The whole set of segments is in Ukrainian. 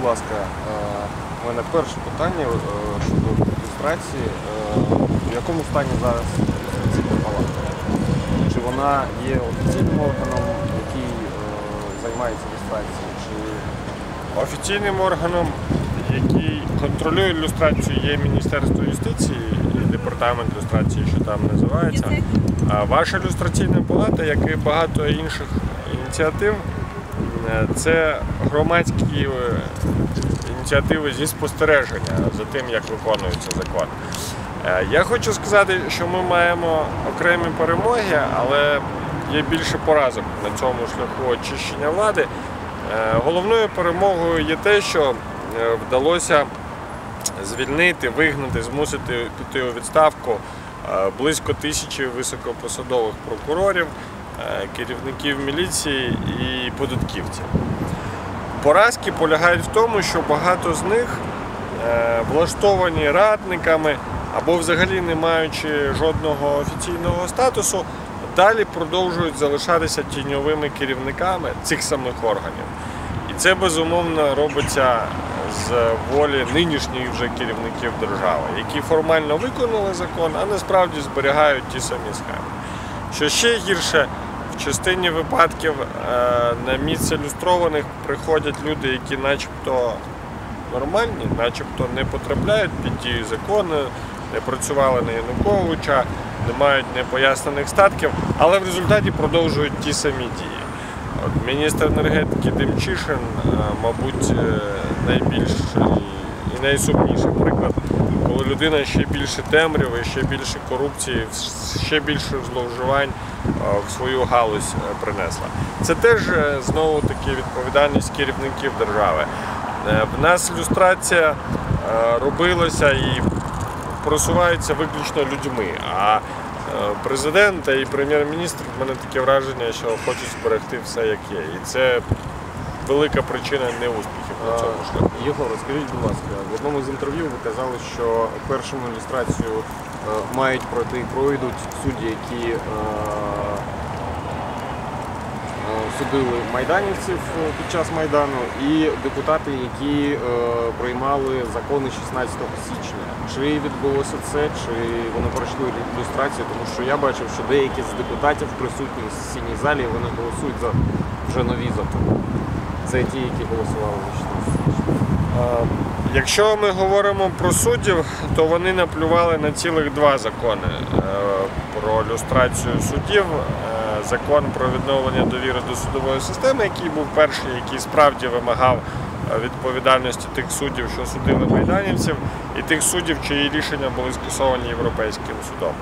будь ласка, е, у мене перше питання е, щодо люстрації. Е, В якому стані зараз люстраційна палата? Чи вона є офіційним органом, який е, займається люстрацією? Чи Офіційним органом, який контролює люстрацію, є Міністерство юстиції і департамент люстрації, що там називається. А ваша люстраційна палата, як і багато інших ініціатив, е, це громадські е, ініціативи зі спостереження за тим, як виконується закон. Е, Я хочу сказати, що ми маємо окремі перемоги, але є більше поразок на цьому шляху очищення влади. Е, Головною перемогою є те, що е, вдалося звільнити, вигнати, змусити піти у відставку е, близько тисячі високопосадових прокурорів, е, керівників міліції і податківців. Поразки полягають в тому, що багато з них е, влаштовані радниками або взагалі не маючи жодного офіційного статусу, далі продовжують залишатися тіньовими керівниками цих самих органів. І це безумовно робиться з волі нинішніх вже керівників держави, які формально виконали закон, а насправді зберігають ті самі схеми. Що ще гірше, в частині випадків е, на місце люстрованих приходять люди, які начебто нормальні, начебто не потрапляють під дію закону, не працювали на Януковича, не мають непояснених статків, але в результаті продовжують ті самі дії. От міністр енергетики Демчишин, е, мабуть, е, найбільший і найсумніший приклад, коли людина ще більше темряви, ще більше корупції, ще більше зловживань в свою галузь е, принесла. Це теж е, знову таки відповідальність керівників держави. Е, В нас люстрація е, робилася і просувається виключно людьми. А е, президент і прем'єр-міністр в мене таке враження, що хочуть зберегти все як є. І це велика причина неуспіхів на цьому шляху. Е, Єгор, скажіть, будь ласка, в одному з інтерв'ю ви казали, що першому ілюстрацію е, мають пройти і пройдуть судді, які е, е, судили майданівців е, під час Майдану, і депутати, які е, приймали закони 16 січня. Чи відбулося це, чи вони пройшли ілюстрацію? Тому що я бачив, що деякі з депутатів присутні в сесійній залі, вони голосують за вже нові закони. Це ті, які голосували за 16 січня. Е, Якщо ми говоримо про суддів, то вони наплювали на цілих два закони про люстрацію суддів, закон про відновлення довіри до судової системи, який був перший, який справді вимагав е, відповідальності тих суддів, що судили майданівців, і тих суддів, чиї рішення були скасовані Європейським судом.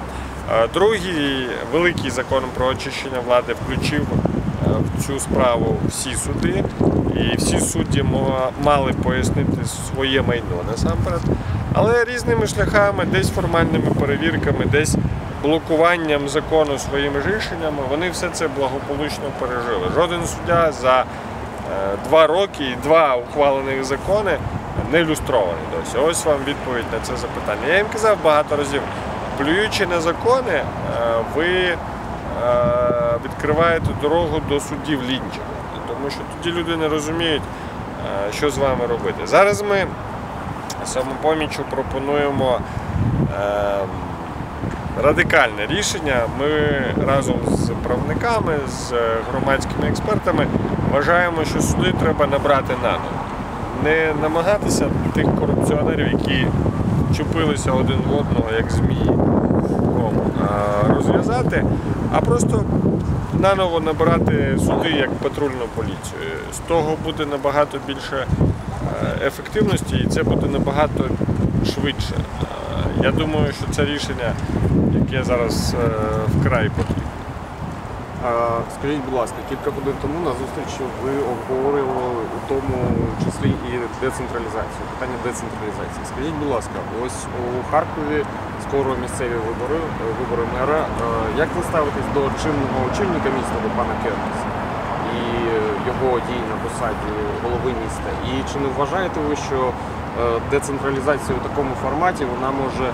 Е, Другий великий закон про очищення влади включив е, в цю справу всі суди, і всі судді ма- мали пояснити своє майно насамперед. Але різними шляхами, десь формальними перевірками, десь блокуванням закону своїми рішеннями, вони все це благополучно пережили. Жоден суддя за е, два роки і два ухвалених закони не люстрований досі. Ось вам відповідь на це запитання. Я їм казав багато разів, плюючи на закони, е, ви е, відкриваєте дорогу до суддів лінчів. Тому що тоді люди не розуміють, що з вами робити. Зараз ми самопомічу пропонуємо радикальне рішення. Ми разом з правниками, з громадськими експертами вважаємо, що суди треба набрати наново. Не намагатися тих корупціонерів, які чупилися один в одного, як змії, розв'язати, а просто наново набирати суди як патрульну поліцію. З того буде набагато більше е, ефективності і це буде набагато швидше. Е, Я думаю, що це рішення, яке зараз е, вкрай потрібно. А, Скажіть, будь ласка, кілька годин тому на зустрічі ви обговорювали у тому числі і децентралізацію, питання децентралізації. Скажіть, будь ласка, ось у Харкові скоро місцеві вибори, вибори мера. Е, Як ви ставитесь до чинного очільника міста, до пана Кернеса і його дій на посаді голови міста? І чи не вважаєте ви, що е, децентралізація у такому форматі вона може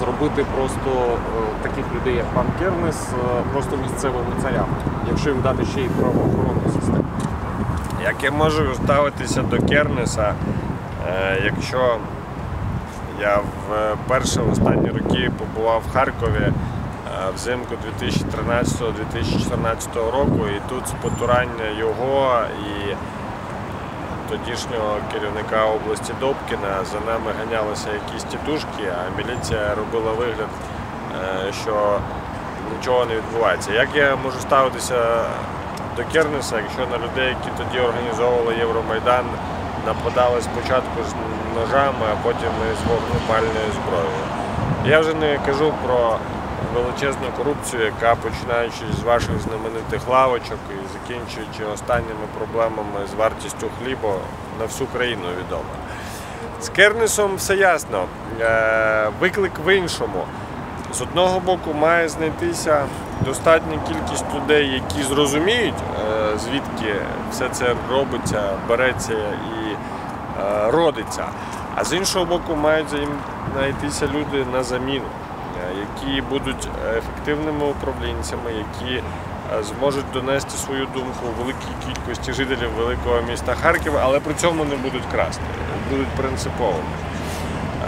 зробити просто е, таких людей, як пан Кернес, е, просто місцевими царями, якщо їм дати ще й правоохоронну систему. Як я можу ставитися до Кернеса, е, якщо я вперше в останні роки побував в Харкові е, взимку 2013-2014 року, і тут з потурання його і тодішнього керівника області Добкіна за нами ганялися якісь тітушки, а міліція робила вигляд, е, що нічого не відбувається. Як я можу ставитися до Кернеса, якщо на людей, які тоді організовували Євромайдан, нападали спочатку з ножами, а потім з вогнепальною зброєю? Я вже не кажу про величезну корупцію, яка починаючи з ваших знаменитих лавочок і закінчуючи останніми проблемами з вартістю хліба на всю країну відома. З Кернесом все ясно. Е, Виклик в іншому. З одного боку, має знайтися достатня кількість людей, які зрозуміють, е, звідки все це робиться, береться і е, родиться. А з іншого боку, мають знайтися люди на заміну, які будуть ефективними управлінцями, які е, зможуть донести свою думку великій кількості жителів великого міста Харкова, але при цьому не будуть красти, будуть принциповими.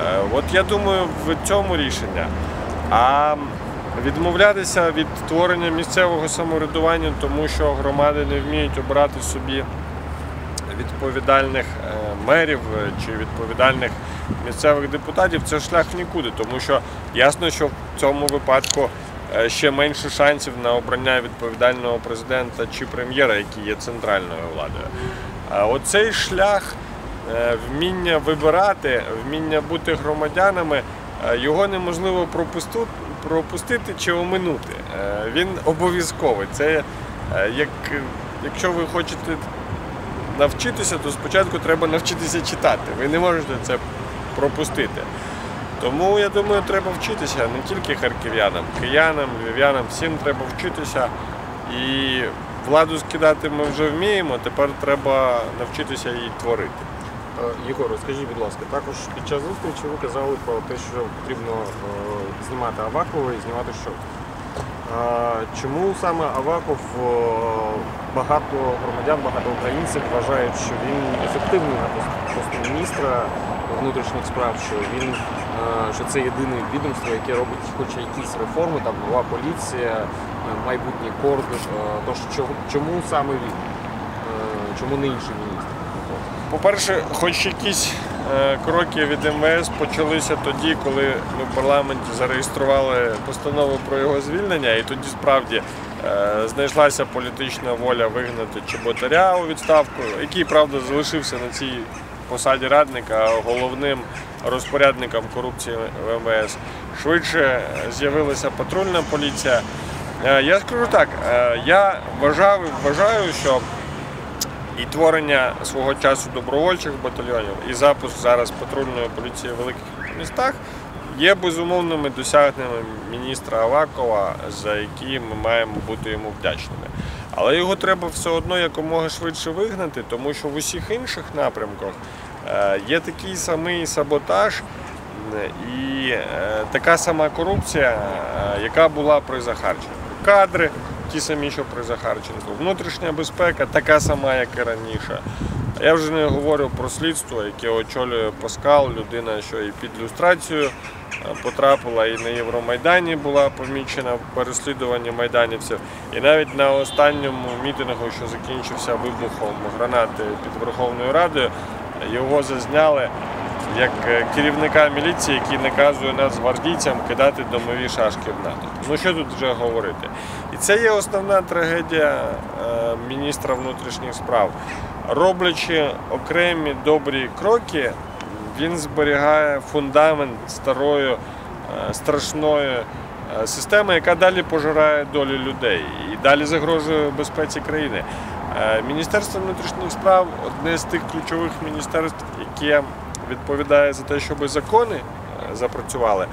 Е, От я думаю, в цьому рішення. А відмовлятися від творення місцевого самоврядування, тому що громади не вміють обрати собі відповідальних е, мерів е, чи відповідальних місцевих депутатів, це шлях нікуди, тому що ясно, що в цьому випадку е, ще менше шансів на обрання відповідального президента чи прем'єра, який є центральною владою. А оцей шлях е, вміння вибирати, вміння бути громадянами, його неможливо пропустити чи оминути. Він обов'язковий. Це як, якщо ви хочете навчитися, то спочатку треба навчитися читати. Ви не можете це пропустити. Тому я думаю, треба вчитися не тільки харків'янам, киянам, львів'янам, всім треба вчитися. І владу скидати ми вже вміємо, тепер треба навчитися її творити. Е, Єгоре, скажіть, будь ласка, також під час зустрічі ви казали про те, що потрібно е, знімати Авакова і знімати що. Чому саме Аваков е, багато громадян, багато українців вважають, що він ефективний на пост- посту міністра внутрішніх справ, що він е, що це єдине відомство, яке робить хоч якісь реформи, там нова поліція, е, майбутній корд. Е, Тож чому, саме він? Чому не інший міністр? По-перше, хоч якісь кроки від МВС почалися тоді, коли ми в парламенті зареєстрували постанову про його звільнення, і тоді справді е, знайшлася політична воля вигнати Чеботаря у відставку, який, правда, залишився на цій посаді радника, головним розпорядником корупції в МВС. Швидше е, з'явилася патрульна поліція. Е, Я скажу так, е, я вважав, вважаю, що і творення свого часу добровольчих батальйонів, і запуск зараз патрульної поліції в великих містах є безумовними досягненнями міністра Авакова, за які ми маємо бути йому вдячними. Але його треба все одно якомога швидше вигнати, тому що в усіх інших напрямках е, є такий самий саботаж і е, така сама корупція, е, яка була при Захарченку. Кадри ті самі, що при Захарченку. Внутрішня безпека така сама, як і раніше. Я вже не говорю про слідство, яке очолює Паскал, людина, що і під люстрацію потрапила, і на Євромайдані була помічена в переслідуванні майданівців. І навіть на останньому мітингу, що закінчився вибухом гранати під Верховною Радою, його зазняли як е, керівника міліції, який наказує нацгвардійцям кидати домові шашки в НАТО. Ну що тут вже говорити? Це є основна трагедія е, міністра внутрішніх справ. Роблячи окремі добрі кроки, він зберігає фундамент старої, е, страшної е, системи, яка далі пожирає долі людей і далі загрожує безпеці країни. Міністерство внутрішніх справ одне з тих ключових міністерств, яке відповідає за те, щоб закони запрацювали,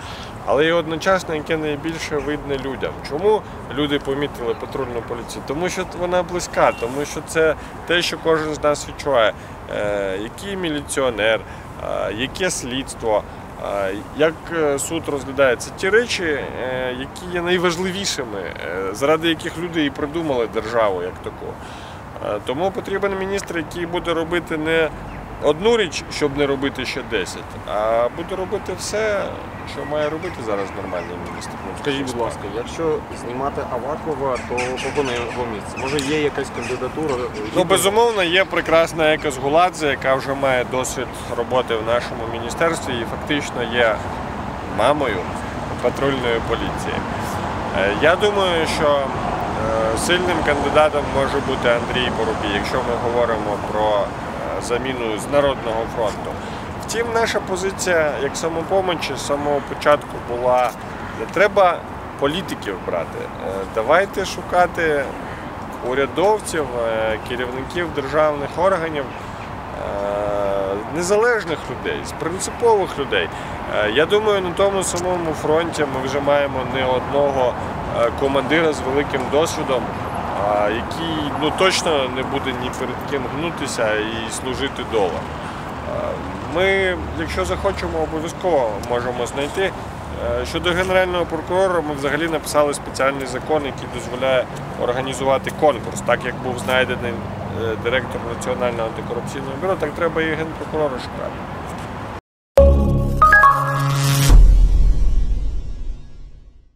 але і одночасно, яке найбільше видне людям. Чому люди помітили патрульну поліцію? Тому що вона близька, тому що це те, що кожен з нас відчуває. Е, Який міліціонер, е, яке слідство, е, як суд розглядає Це ті речі, які є найважливішими, заради яких люди і придумали державу як таку. Тому потрібен міністр, який буде робити не одну річ, щоб не робити ще 10, а буде робити все, що має робити зараз нормальний міністр. Скажіть, будь ласка, якщо знімати Авакова, то кого на його місце? Може є якась кандидатура? Ну, безумовно, є прекрасна Ека Згуладзе, яка вже має досвід роботи в нашому міністерстві і фактично є мамою патрульної поліції. Е, Я думаю, що е, сильним кандидатом може бути Андрій Поробій, якщо ми говоримо про заміну з Народного фронту. Втім, наша позиція як самопомочі з самого початку була не треба політиків брати. Е, Давайте шукати урядовців, е, керівників державних органів, е, незалежних людей, з принципових людей. Я думаю, на тому самому фронті ми вже маємо не одного командира з великим досвідом, який ну, точно не буде ні перед ким гнутися і служити долу. Е, Ми, якщо захочемо, обов'язково можемо знайти. Е, Щодо генерального прокурора, ми взагалі написали спеціальний закон, який дозволяє організувати конкурс. Так як був знайдений е, директор Національного антикорупційного бюро, так треба і генпрокурора шукати.